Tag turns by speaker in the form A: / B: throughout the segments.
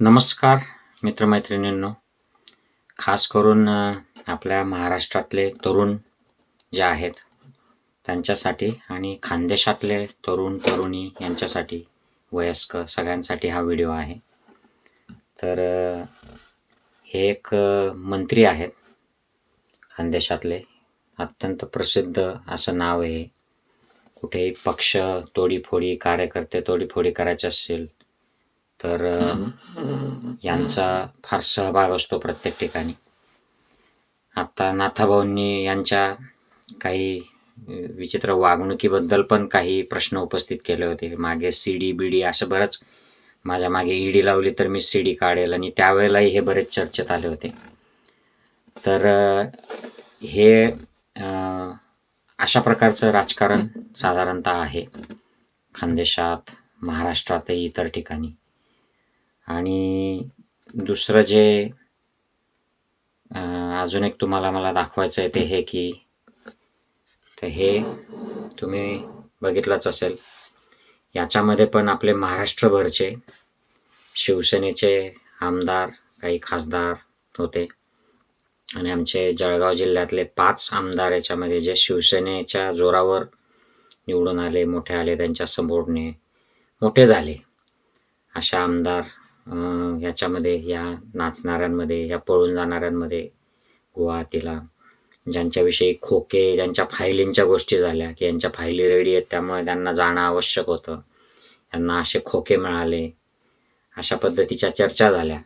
A: नमस्कार मित्रमैत्रिणींनो. खास करून आपल्या महाराष्ट्रातले तरुण जे आहेत त्यांच्यासाठी आणि खानदेशातले तरुण तरुणी यांच्यासाठी वयस्क सगळ्यांसाठी हा व्हिडिओ आहे. तर हे एक मंत्री आहेत खानदेशातले. अत्यंत प्रसिद्ध असं नाव आहे कुठेही पक्ष तोडीफोडी कार्यकर्ते तोडीफोडी करायचे असेल तर यांचा फार सहभाग असतो प्रत्येक ठिकाणी. आता नाथाभाऊंनी यांच्या काही विचित्र वागणुकीबद्दल पण काही प्रश्न उपस्थित केले होते. मागे सी डी बी डी असं बरंच माझ्या मागे ईडी लावली तर मी सी डी काढेल आणि त्यावेळेलाही हे बरेच चर्चेत आले होते. तर हे अशा प्रकारचं राजकारण साधारणतः आहे. खानदेशात महाराष्ट्रातही इतर ठिकाणी. आणि दुसरं जे अजून एक तुम्हाला मला दाखवायचं आहे ते हे की तर हे तुम्ही बघितलंच असेल. याच्यामध्ये पण आपले महाराष्ट्रभरचे शिवसेनेचे आमदार काही खासदार होते. आणि आमचे जळगाव जिल्ह्यातले पाच आमदार याच्यामध्ये जे शिवसेनेच्या जोरावर निवडून आले मोठे आले त्यांच्या समोरने मोठे झाले. अशा आमदार ह्याच्यामध्ये याच्यामध्ये नाचणाऱ्यांमध्ये ह्या पळून जाणाऱ्यांमध्ये गुवाहाटीला ज्यांच्याविषयी खोके ज्यांच्या फायलींच्या गोष्टी झाल्या की यांच्या फायली रेडी आहेत त्यामुळे त्यांना जाणं आवश्यक होतं. त्यांना असे खोके मिळाले. अशा पद्धतीच्या चर्चा झाल्या.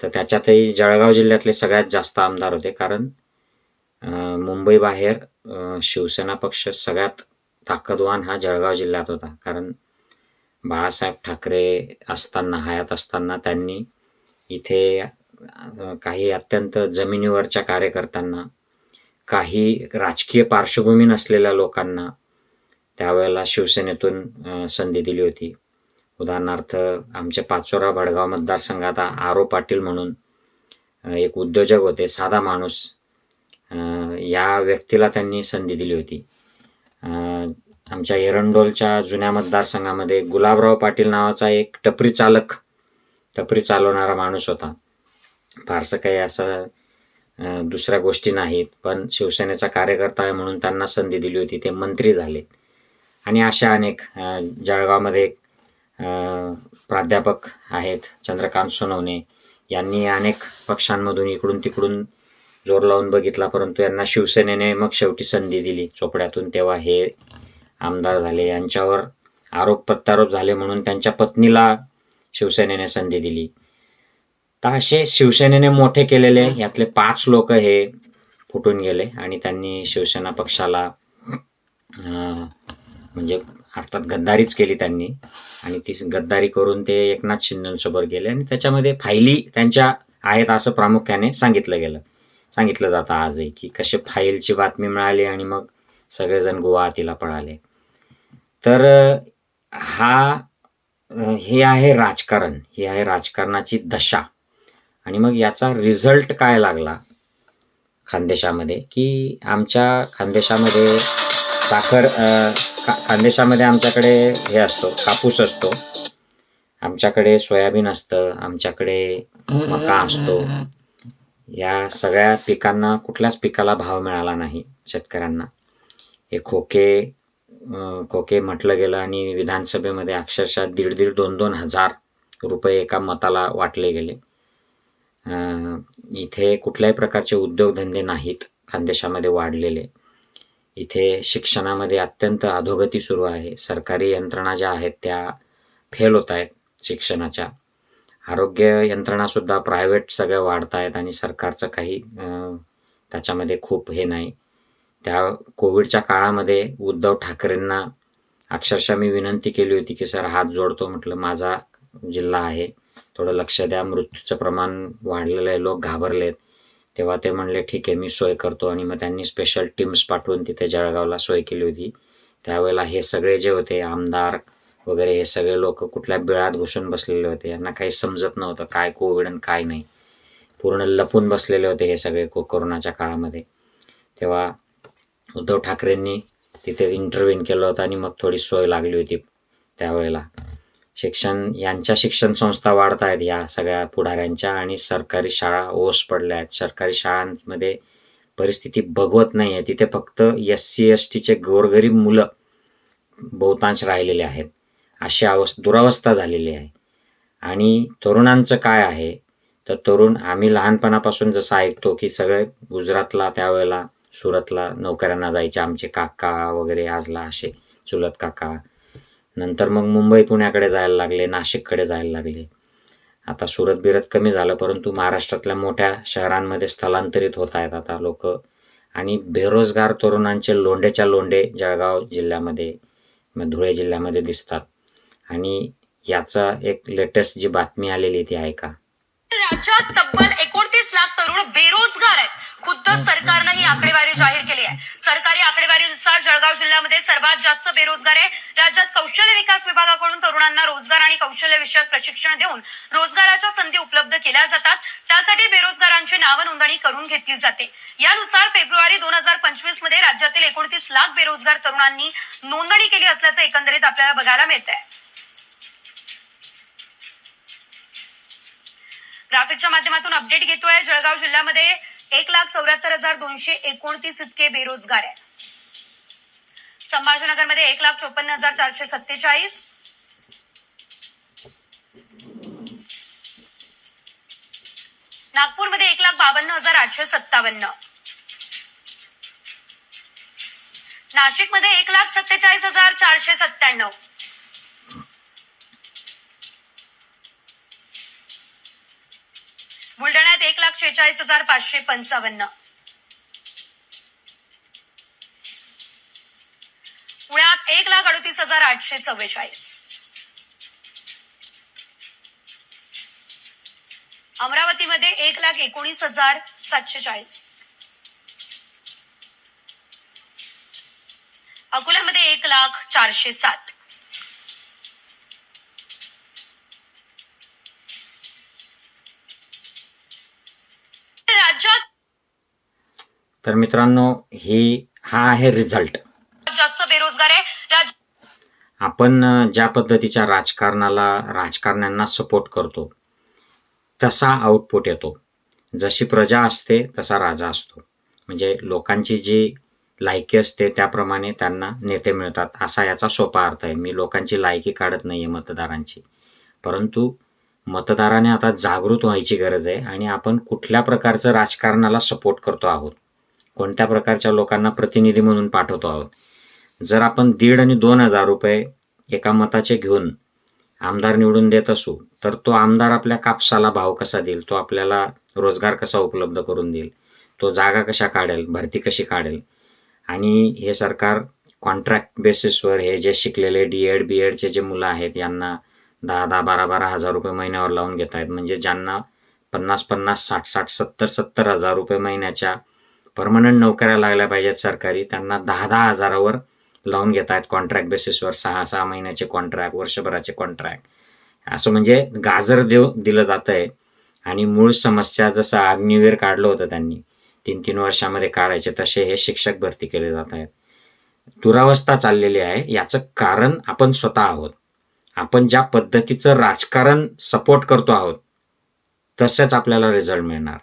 A: तर त्याच्यातही जळगाव जिल्ह्यातले सगळ्यात जास्त आमदार होते कारण मुंबईबाहेर शिवसेना पक्ष सगळ्यात ताकदवान हा जळगाव जिल्ह्यात होता. कारण बाळासाहेब ठाकरे असताना हयात असताना त्यांनी इथे काही अत्यंत जमिनीवरच्या कार्यकर्त्यांना काही राजकीय पार्श्वभूमी नसलेल्या लोकांना त्यावेळेला शिवसेनेतून संधी दिली होती. उदाहरणार्थ आमचे पाचोरा भडगाव मतदारसंघात आरो पाटील म्हणून एक उद्योजक होते साधा माणूस या व्यक्तीला त्यांनी संधी दिली होती. आमच्या एरंडोलच्या जुन्या मतदारसंघामध्ये गुलाबराव पाटील नावाचा एक टपरी चालक टपरी चालवणारा माणूस होता. फारसं काही असं दुसऱ्या गोष्टी नाहीत पण शिवसेनेचा कार्यकर्ता आहे म्हणून त्यांना संधी दिली होती ते मंत्री झाले आणि अशा अनेक जळगावमध्ये एक, प्राध्यापक आहेत चंद्रकांत सोनवणे. यांनी अनेक पक्षांमधून इकडून तिकडून जोर लावून बघितला परंतु यांना शिवसेनेने मग शेवटी संधी दिली चोपड्यातून. तेव्हा हे आमदार झाले यांच्यावर आरोप प्रत्यारोप झाले म्हणून त्यांच्या पत्नीला शिवसेनेने संधी दिली. तर असे शिवसेनेने मोठे केलेले यातले पाच लोक हे फुटून गेले आणि त्यांनी शिवसेना पक्षाला म्हणजे अर्थात गद्दारीच केली त्यांनी. आणि ती गद्दारी करून ते एकनाथ शिंदेसोबत गेले आणि त्याच्यामध्ये फायली त्यांच्या आहेत असं प्रामुख्याने सांगितलं गेलं. सांगितलं जातं आजही की कसे फाईलची बातमी मिळाली आणि मग सगळेजण गुवाहाटीला पळाले. तर अ, हा अ, हे आहे राजकारण. ही आहे राजकारणाची दशा. आणि मग याचा रिझल्ट काय लागला खानदेशामध्ये? की आमच्या खानदेशामध्ये साखर अ, खा खानदेशामध्ये आमच्याकडे हे असतो कापूस असतो. आमच्याकडे सोयाबीन असतं आमच्याकडे मका असतो. या सगळ्या पिकांना कुठल्याच पिकाला भाव मिळाला नाही शेतकऱ्यांना. हे खोके खोके म्हटलं गेलं आणि विधानसभेमध्ये अक्षरशः दीड दीड दोन दोन हजार रुपये एका मताला वाटले गेले. इथे कुठल्याही प्रकारचे उद्योगधंदे नाहीत खानदेशामध्ये वाढलेले. इथे शिक्षणामध्ये अत्यंत अधोगती सुरू आहे. सरकारी यंत्रणा ज्या आहेत त्या फेल होत आहेत शिक्षणाच्या. आरोग्य यंत्रणासुद्धा प्रायव्हेट सगळ्या वाढत आहेत आणि सरकारचं काही त्याच्यामध्ये खूप हे नाही. त्या कोविडच्या काळामध्ये उद्धव ठाकरेंना अक्षरशः मी विनंती केली होती की सर हात जोडतो. म्हटलं माझा जिल्हा आहे थोडं लक्ष द्या मृत्यूचं प्रमाण वाढलेलं आहे लोक घाबरलेत. तेव्हा ते म्हणले ठीक आहे मी सोय करतो. आणि मग त्यांनी स्पेशल टीम्स पाठवून तिथे जळगावला सोय केली होती. त्यावेळेला हे सगळे जे होते आमदार वगैरे हे सगळे लोक कुठल्या बिळात घुसून बसलेले होते यांना काही समजत नव्हतं काय कोविड आणि काय नाही. पूर्ण लपून बसलेले होते हे सगळे को कोरोनाच्या काळामध्ये. तेव्हा उद्धव ठाकरेंनी तिथे इंटरव्ह्यून केलं होतं आणि मग थोडी सोय लागली होती त्यावेळेला. शिक्षण यांच्या शिक्षण संस्था वाढत आहेत या सगळ्या पुढाऱ्यांच्या आणि सरकारी शाळा ओस पडल्या आहेत. सरकारी शाळांमध्ये परिस्थिती बघवत नाही आहे. तिथे फक्त एस सी एस टीचे गोरगरीब मुलं बहुतांश राहिलेले आहेत. अशी अवस् दुरावस्था झालेली आहे. आणि तरुणांचं काय आहे? तर तरुण आम्ही लहानपणापासून जसं ऐकतो की सगळे गुजरातला त्यावेळेला सुरतला नोकऱ्यांना जायचे आमचे काका वगैरे आजला असे चुलत काका. नंतर मग मुंबई पुण्याकडे जायला लागले नाशिककडे जायला लागले. आता सुरत बिरत कमी झालं परंतु महाराष्ट्रातल्या मोठ्या शहरांमध्ये स्थलांतरित होत आहेत आता लोक. आणि बेरोजगार तरुणांचे लोंडेच्या लोंडे जळगाव जिल्ह्यामध्ये मग धुळे जिल्ह्यामध्ये दिसतात. आणि याचा एक लेटेस्ट जी बातमी आलेली ती ऐका
B: राज्यात तब्बल एकोणतीस लाख तरुण बेरोजगार आहेत. खुद्द सरकारनं ही आकडेवारी जाहीर केली आहे. सरकारी आकडेवारीनुसार जळगाव जिल्ह्यामध्ये सर्वात जास्त बेरोजगार आहे. राज्यात कौशल्य विकास विभागाकडून तरुणांना रोजगार आणि कौशल्य विषयक प्रशिक्षण देऊन रोजगाराच्या संधी उपलब्ध केल्या जातात. त्यासाठी बेरोजगारांची नाव नोंदणी करून घेतली जाते. यानुसार फेब्रुवारी दोन हजार पंचवीसमध्ये राज्यातील एकोणतीस लाख बेरोजगार तरुणांनी नोंदणी केली असल्याचं एकंदरीत आपल्याला बघायला मिळत आहे ग्राफिकच्या माध्यमातून अपडेट घेतोय. जळगाव जिल्ह्यामध्ये एक लाख चौऱ्याहत्तर हजार दोनशे एकोणतीस इतके बेरोजगार आहे संभाजीनगरमध्ये एक लाख चोपन्न हजार चारशे सत्तेचाळीस. नागपूरमध्ये एक लाख बावन्न हजार आठशे सत्तावन्न. नाशिकमध्ये एक लाख सत्तेचाळीस हजार चारशे सत्त्याण्णव. बुलढाण्यात एक लाख शेहेचाळीस हजार पाचशे पंचावन्न. पुण्यात एक लाख अडतीस हजार आठशे चव्वेचाळीस. अमरावतीमध्ये एक लाख एकोणीस हजार सातशे चाळीस अकोल्यामध्ये एक लाख चारशे सात.
A: तर मित्रांनो ही हा आहे रिझल्ट
B: जास्त बेरोजगार आहे.
A: आपण ज्या पद्धतीच्या राजकारणाला राजकारण्यांना सपोर्ट करतो तसा आउटपुट येतो. जशी प्रजा असते तसा राजा असतो. म्हणजे लोकांची जी लायकी असते त्याप्रमाणे त्यांना नेते मिळतात. असा याचा सोपा अर्थ आहे. मी लोकांची लायकी काढत नाही आहे मतदारांची. परंतु मतदाराने आता जागृत व्हायची गरज आहे आणि आपण कुठल्या प्रकारचं राजकारणाला सपोर्ट करतो आहोत? कोणत्या प्रकारच्या लोकांना प्रतिनिधी म्हणून पाठवतो आहोत? जर आपण दीड आणि दोन हजार रुपये एका मताचे घेऊन आमदार निवडून देत असू तर तो आमदार आपल्या कापसाला भाव कसा देईल? तो आपल्याला रोजगार कसा उपलब्ध करून देईल? तो जागा कशा काढेल? भरती कशी काढेल? आणि हे सरकार कॉन्ट्रॅक्ट बेसिसवर हे जे शिकलेले डी एड बी एडचे जे मुलं आहेत यांना दहा दहा बारा बारा हजार रुपये महिन्यावर लावून घेत आहेत म्हणजे ज्यांना पन्नास पन्नास साठ साठ सत्तर सत्तर हजार रुपये महिन्याच्या परमनंट नोकऱ्या लागल्या पाहिजेत सरकारी. त्यांना दहा दहा हजारावर लावून घेत आहेत कॉन्ट्रॅक्ट बेसिसवर सहा सहा महिन्याचे कॉन्ट्रॅक्ट वर्षभराचे कॉन्ट्रॅक्ट असं म्हणजे गाजर देव दिलं जातं आहे आणि मूळ समस्या जसं अग्निवीर काढलं होतं त्यांनी तीन तीन वर्षामध्ये काढायचे तसे हे शिक्षक भरती केले जात आहेत दुरावस्था चाललेली आहे. याचं कारण आपण स्वतः आहोत. आपण ज्या पद्धतीचं राजकारण सपोर्ट करतो आहोत तसंच आपल्याला रिझल्ट मिळणार.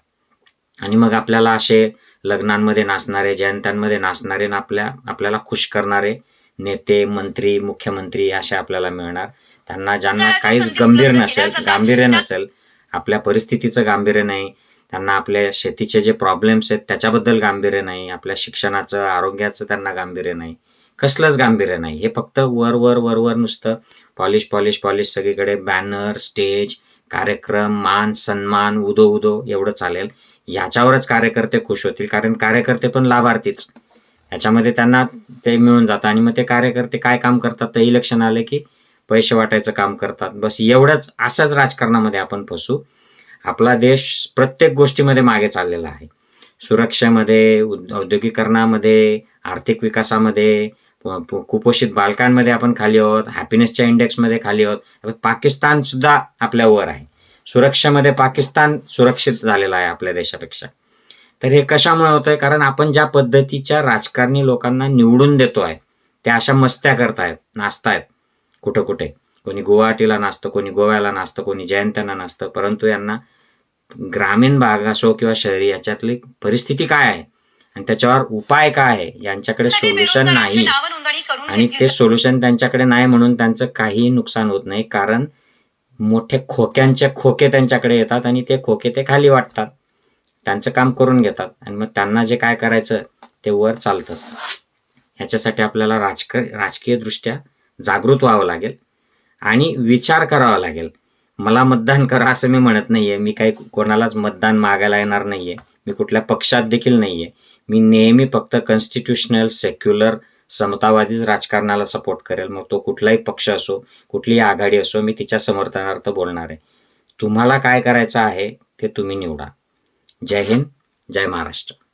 A: आणि मग आपल्याला असे लग्नांमध्ये नाचणारे जयंत्यांमध्ये नाचणारे आणि आपल्या आपल्याला खुश करणारे नेते मंत्री मुख्यमंत्री असे आपल्याला मिळणार. त्यांना ज्यांना काहीच गंभीर नसेल गांभीर्य नसेल आपल्या परिस्थितीचं गांभीर्य नाही त्यांना आपल्या शेतीचे जे प्रॉब्लेम्स आहेत त्याच्याबद्दल गांभीर्य नाही आपल्या शिक्षणाचं आरोग्याचं त्यांना गांभीर्य नाही. कसलंच गांभीर्य नाही. हे फक्त वर वर वर वर नुसतं पॉलिश पॉलिश पॉलिश सगळीकडे बॅनर स्टेज कार्यक्रम मान सन्मान उदो उदो एवढं चालेल. याच्यावरच कार्यकर्ते खुश होतील कारण कार्यकर्ते पण लाभार्थीच. याच्यामध्ये त्यांना ते मिळून जातं आणि मग ते कार्यकर्ते काय काम करतात? तर इलेक्शन आले की पैसे वाटायचं काम करतात. बस एवढंच अशाच राजकारणामध्ये आपण फसू. आपला देश प्रत्येक गोष्टीमध्ये मागे चाललेला आहे. सुरक्षेमध्ये उद- औद्योगिकरणामध्ये आर्थिक विकासामध्ये कुपोषित बालकांमध्ये आपण खाली आहोत हॅपीनेसच्या इंडेक्समध्ये खाली आहोत. पाकिस्तान सुद्धा आपल्यावर आहे. सुरक्षेमध्ये पाकिस्तान सुरक्षित झालेला आहे आपल्या देशापेक्षा. तर हे कशामुळे होत आहे कारण आपण ज्या पद्धतीच्या राजकारणी लोकांना निवडून देतो आहे त्या अशा मस्त्या करतायत नाचतायत कुठं कुठे कोणी गुवाहाटीला नाचतं कोणी गोव्याला नाचतं कोणी जयंत्यांना नाचतं. परंतु यांना ग्रामीण भाग असो किंवा शहरी याच्यातली परिस्थिती काय आहे? आणि त्याच्यावर उपाय काय आहे? यांच्याकडे सोल्युशन नाही. आणि ते. सोल्युशन त्यांच्याकडे नाही म्हणून त्यांचं काहीही नुकसान होत नाही. कारण मोठे खोक्यांचे खोके त्यांच्याकडे येतात आणि ते खोके ते खाली वाटतात. त्यांचं काम करून घेतात. आणि मग त्यांना जे काय करायचं ते वर चालतं. ह्याच्यासाठी आपल्याला राजक राजकीयदृष्ट्या जागृत व्हावं लागेल. आणि विचार करावा लागेल. मला मतदान करा असं मी म्हणत नाहीये. मी काही कोणालाच मतदान मागायला येणार नाहीये. मी कुठल्या पक्षात देखील नाहीये. मी नेहमी फक्त कॉन्स्टिट्युशनल सेक्युलर समतावादीच राजकारणाला सपोर्ट करेल. मग तो कुठलाही पक्ष असो कुठलीही आघाडी असो मी तिच्या समर्थनार्थ बोलणार आहे. तुम्हाला काय करायचं आहे ते तुम्ही निवडा. जय हिंद जय महाराष्ट्र.